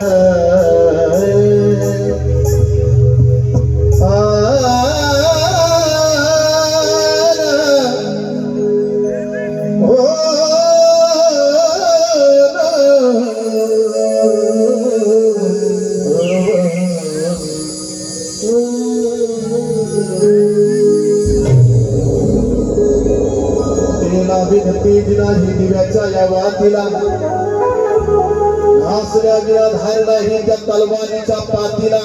तेला नासल्या विना धार नाही त्या तलवारीच्या पातीला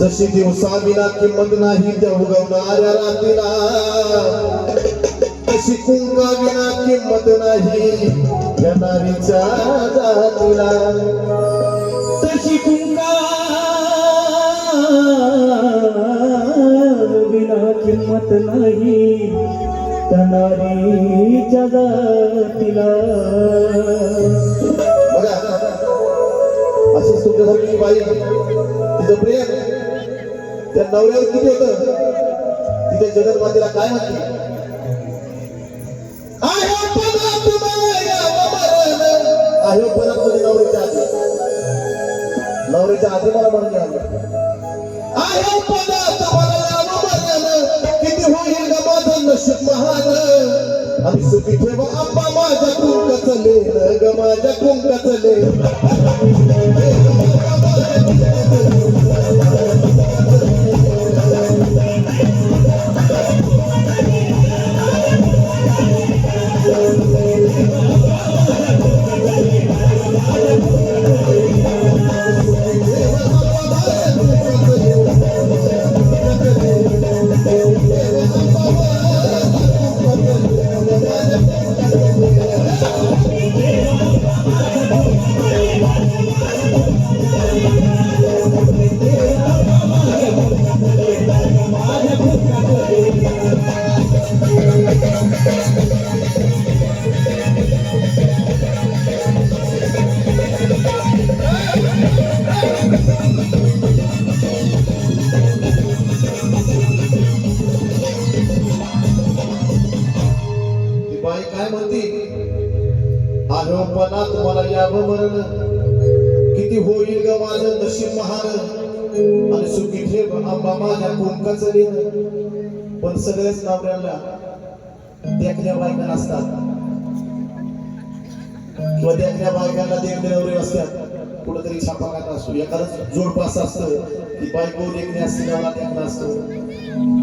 जशी दिवसा विना किंमत नाही त्या उगवणाऱ्या रातीला. तशी कुंका विना किंमत नाही या नारीच्या जातीला. तशी कुंका विना किंमत नाही त्या नारीच्या जातीला. अशीच तुमच्यासारखी बाई तिचं प्रेम त्या नवऱ्यावर किती होत? तिच्या जगत मातेला काय म्हणते? आहे पदात नवऱ्याच्या आधी. नवऱ्याच्या आधी मला म्हणून आलं किती होईल ग नशीब महान. आणि सुखी ठेवा आप्पा माझ्या कुंकचले ग माझ्या कुंकचले ती आरोपणात मला यावं मरण किती होईल ग माझं नशीब महान आणि सुखी ठेव आंबा माझ्या कुंकाचं लेण पण सगळ्याच नवऱ्याला देखण्या बायका नसतात. किंवा देखण्या बायकांना देखणे नवरे असतात. कुठेतरी छापा काढत असतो. एखादं जोडपास असतं. की बायको देखणे असते नवरा देखणं असतो.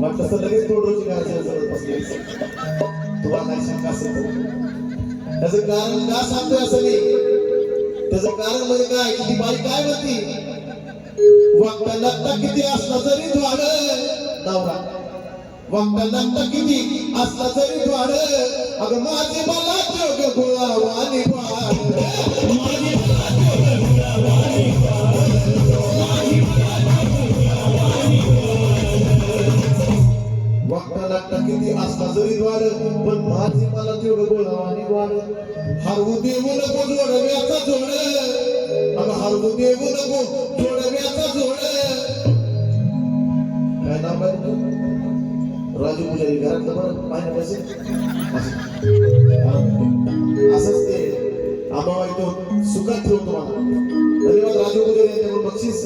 मग तसं लगेच तोडरोची करायची जरूरत बसली तुला काय शंका असेल त्याचं कारण म्हणजे का सांगतोय असं नाही त्याचं कारण म्हणजे काय? की ती बाई काय म्हणती वागता किती असला तरी द्वार नवरा. वागता लागता किती असला तरी द्वार अगं माझे मला जोग गुळावानी वागता लागता किती असला जरी द्वार पण माझे मला तेवढं गोळावा हरवू देऊ नको जोडव्याचा जोड. अगं हरवू देऊ नको जोडव्याचा जोड. काय नाम काय राजू पुजारी घरातलं बरं पाहिजे पैसे असंच ते आम्हाला इथं सुखात ठेवतो मला धन्यवाद राजू पुजारी यांच्याकडून बक्षीस.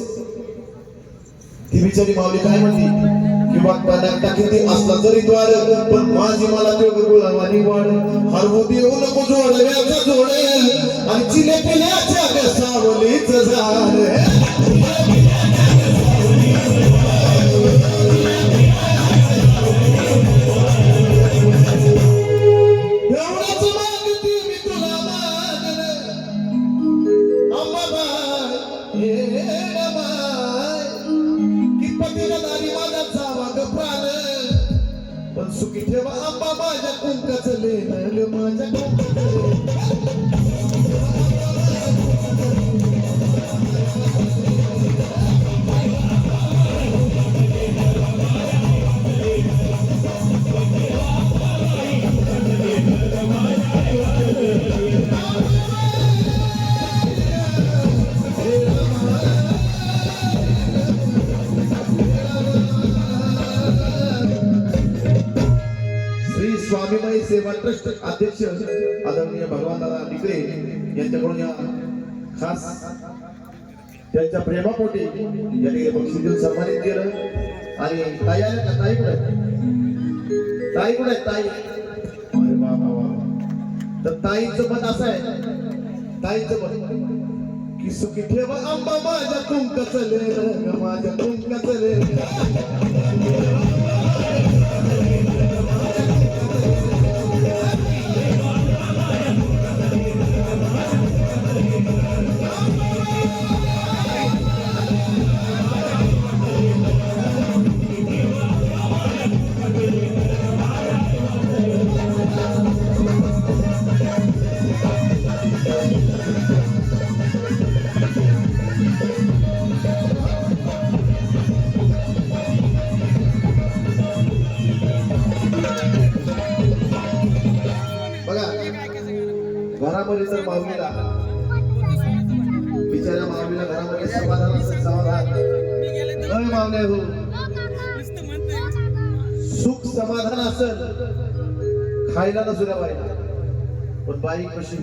ती बिचारी मावली काय म्हणली किंवा कनाकटा किती असला तरी द्वार पण माझी मला तेवढं गुलामानी वाढ. हरवती येऊ नको जोडव्याचा जोड आणि चिले पिल्याच्या सावलीच झाड. लेणं आणि सेवा ट्रस्ट अध्यक्ष आदरणीय भगवान दादा डिकरे यांच्याकडून या खास त्यांच्या प्रेमापोटी यांनी बक्षिसील सन्मानित केलं. आणि ताई आल्या का? ताई कुठे? ताई कुठे ताई? अरे वा वा तर ताईचं मत असं आहे ताईचं मत की सुखी ठेव आंबा माझ्या कुंक चले माझ्या कुंक चले बघा घरामध्ये तर माऊलीला बिचाऱ्या माऊलीला घरामध्ये समाधान असेल समाधान अय मावले हो. सुख समाधान असेल खायला नसू द्या बाईला पण बाई कशी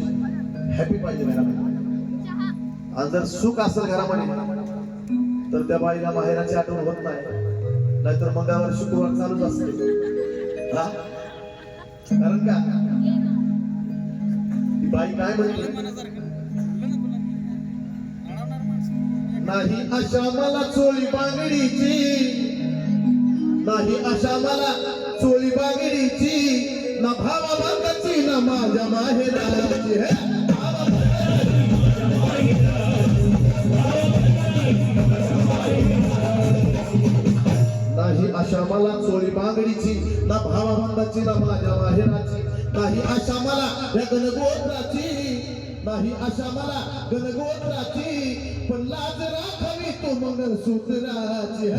हॅपी पाहिजे घरामध्ये आणि जर सुख असेल घरामध्ये तर त्या बाईला माहेराची आठवण होत नाही. नाहीतर मंगळवार शुक्रवार चालूच असते. कारण का? बाई काय म्हणते नाही अशा मला चोळी बांगडीची. नाही अशा मला चोळी बांगडीची. ना भावा भागाची ना माझ्या माहेराची. अशा मला चोळी बांगडीची. ना भावा भागाची ना माझ्या माहेराची. नाही अशा मला या गणगोत्राची नाही अशा मला गणगोत्राची पण लाज राखावी तो मंगळसूत्राची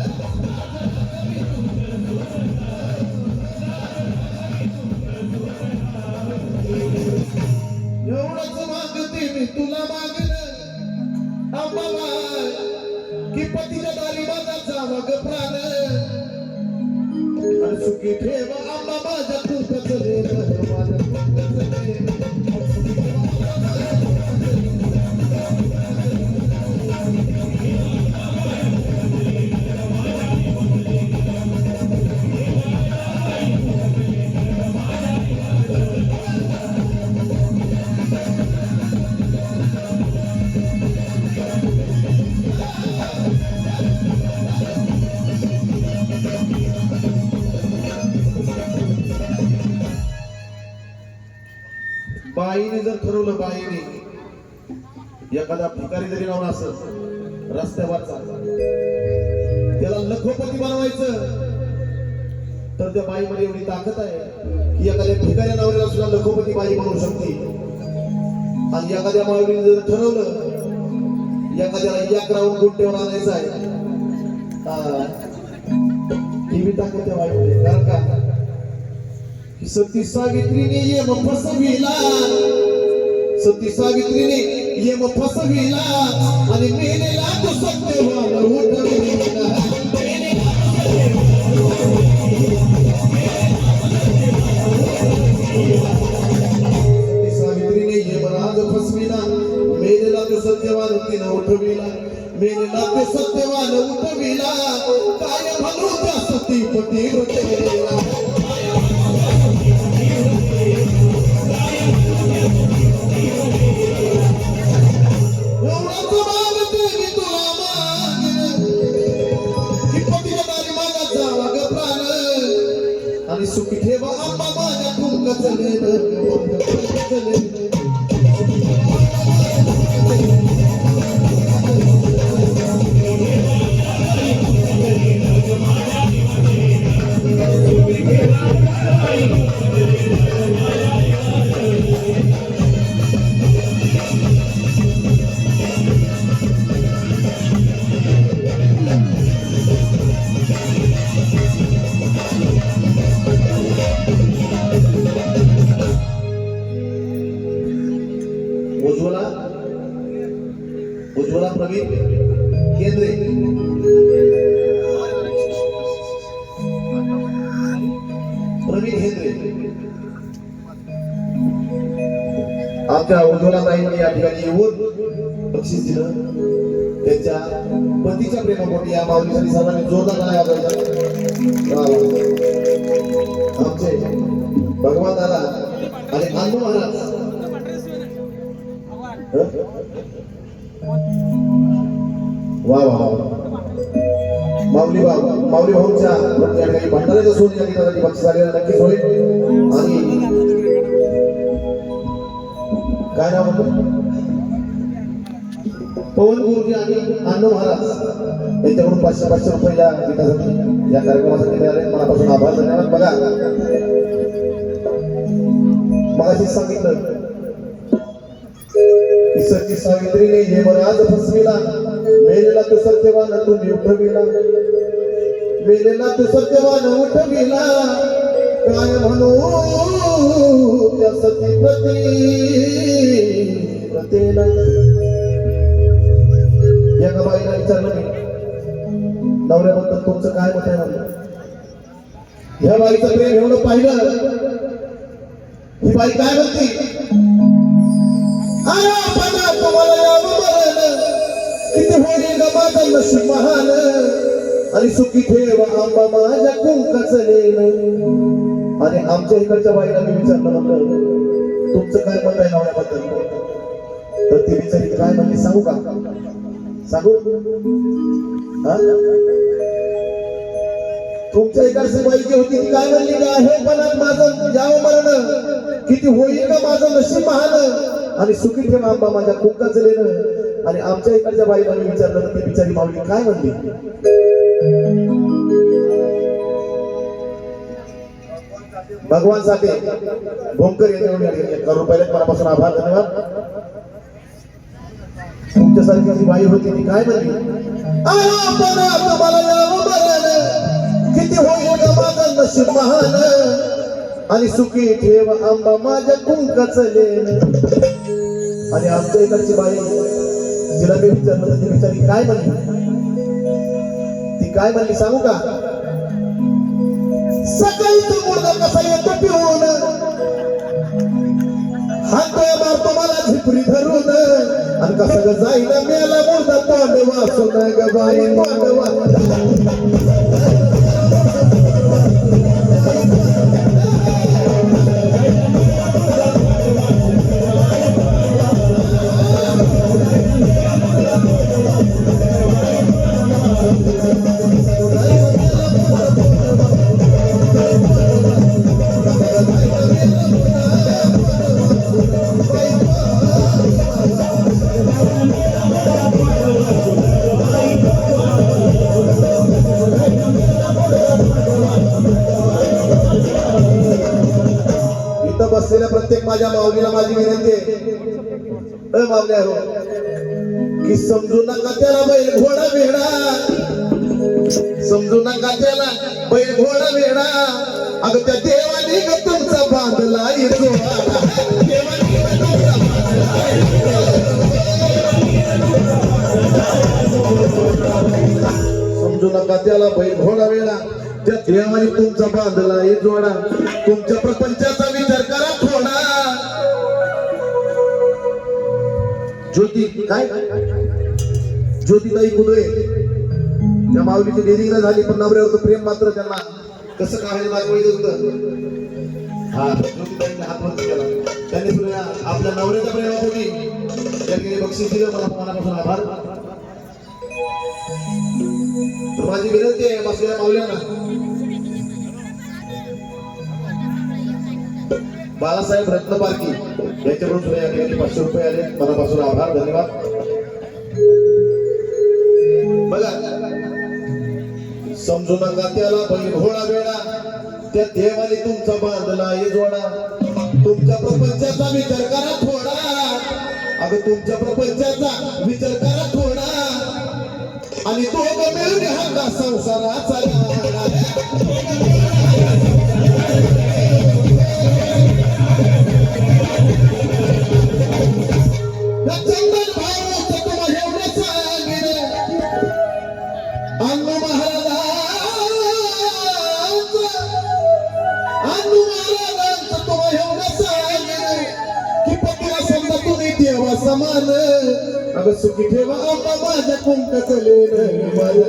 एवढंच मागते मी तुला मागणं. आम्हाला कि पतीच्या दारी माझा जावा ग प्राण. सुखी ठेव आंबा माझ्या कुंकच बाईने जर ठरवलं बाईने एखादा भिकारी जरी लावला असत रस्त्यावरचा त्याला लखोपती बनवायचं. तर त्या बाईमध्ये एवढी ताकद आहे की एखाद्या भिकाऱ्या नवऱ्याला सुद्धा लखोपती बाई बनवू शकते. आणि एखाद्या माऊलीने जर ठरवलं एखाद्याला एक राऊंड गुंटेवर आणायचं आहे. ही. मी ताकद त्या बाईमध्ये. कारण का? सती सावित्रीने येम फसविला सती सावित्रीने येम फसविला आणि मेलेला तो सत्यवान उठविला सती सावित्रीने यमराज फसविला मेलेला तो सत्यवान तिनं उठविला मेलेला तो सत्यवान उठविला काय म्हणू त्या सती पती सुख ठेवा आंबा माझ्या आमच्या उज्ज्वला या ठिकाणी येऊन बक्षीस दिलं. त्यांच्या पतीच्या प्रेमापोटी या माऊलीसाठी सर्वांनी जोरदार गाणं वाजवायचा आमचे भगवान दादा आणि अण्णू महाराज. वा वा माऊली भाऊ माऊली भाऊच्या या ठिकाणी भंडाऱ्याचं सोड या ठिकाणी बक्षीस आलेला नक्कीच होईल. आणि काय नाव म्हणतो पवन गुरुजी आणि अण्णू महाराज. यांच्याकडून पाचशे पाचशे रुपये या गीतासाठी या कार्यक्रमासाठी मिळाले. मनापासून आभार धन्यवाद. बघा मगाशी सांगितलं की सावित्रीने हे बराज फसविला. मेलेला तो सत्यवान तुम्ही उठविला मेलेला तो सत्यवान उठविला. काय म्हणू त्या सती प्रती प्रतेला. एका बाईला विचारलं मी नवऱ्याबद्दल तुमचं काय मत आहे? म्हणलं या बाईचं प्रेम एवढं पाहिलं. ही बाई काय म्हणते? तुम्हाला किती होईल ग माझं नशीब महान आणि सुखी ठेव आंबा माझ्या कुंकाचं लेण आणि आमच्या इकडच्या बाईला मी विचारलं म्हणलं तुमचं काय मत आहे नवऱ्याबद्दल तर ती विचारित काय म्हणजे सांगू का? सांगू? हा? तुमच्या इकडची बाई होती ती काय म्हणली का हे पण माझं यावं मरण. किती होईल का माझं नशीब महान आणि सुखी ठेव आंबा माझ्या कुंकाचं लेणं आणि आमच्या इकडच्या बाईला मी विचारलं तर ती बिचारी माऊली काय म्हणली? भगवान साठे भोंकर यांच्याकडून या ठिकाणी रुपयाला मनापासून आभार धन्यवाद. तुमच्यासारखी जी बाई होती ती काय म्हणली? किती होईल माझं नशीब महान. आणि सुखी ठेव आंबा माझ्या कुंकच आणि आमच्या इकडची बाई जिला मी विचारलं तर ती बिचारी काय म्हणली? काय म्हणली सांगू का? सकाळी तो मुर्दा कसा येतो पिऊन हातोय मारतो मला झिपरी धरून. आणि कसं ग जाईना मेला मुर्दा तोंड वाचून ग बाई तोंड वाचून माझी विनंती आहे अ हो की समजू नका त्याला बैल घोडा भेडा समजू नका त्याला बैल घोडा भेडा अगं त्या देवाने ग तुमचा बांधला येतो देवाने तुमचा समजू नका त्याला बैल घोडा वेळा त्या देवाने तुमचा बांधला आहे जोडा तुमच्या प्रपंच ज्योती काय? ज्योतिताई कुदळे त्या माऊलीची डेरिंग झाली पण नवऱ्यावरचं प्रेम मात्र त्यांना कसं काय दाखवायचं होतं? हा ज्योतिताईने हात वर केला. त्यांनी सुद्धा आपल्या नवऱ्याच्या प्रेमापोटी त्यांनी बक्षीस दिलं. मला मनापासून आभार. तर माझी विनंती आहे बसलेल्या माऊल्यांना बाळासाहेब रत्न पारखी यांच्याकडून सुद्धा या ठिकाणी पाचशे रुपये आले. मनापासून आभार धन्यवाद. बघा समजू नका त्याला बैल घोडा वेळा त्या देवाने तुमचा बांधला हे जोडा. तुमच्या प्रपंचाचा विचार करा थोडा. अगं तुमच्या प्रपंचाचा विचार करा थोडा. आणि तो मिळून हा संसाराचा गाडा. या तुम्हाला एवढं अण्णू अण्णू तुम्हाला की पतीला समजा तुम्ही देवा समान. अगं सुखी ठेवा आम्हा माझ्या कुंकाचं लेणं माझ्या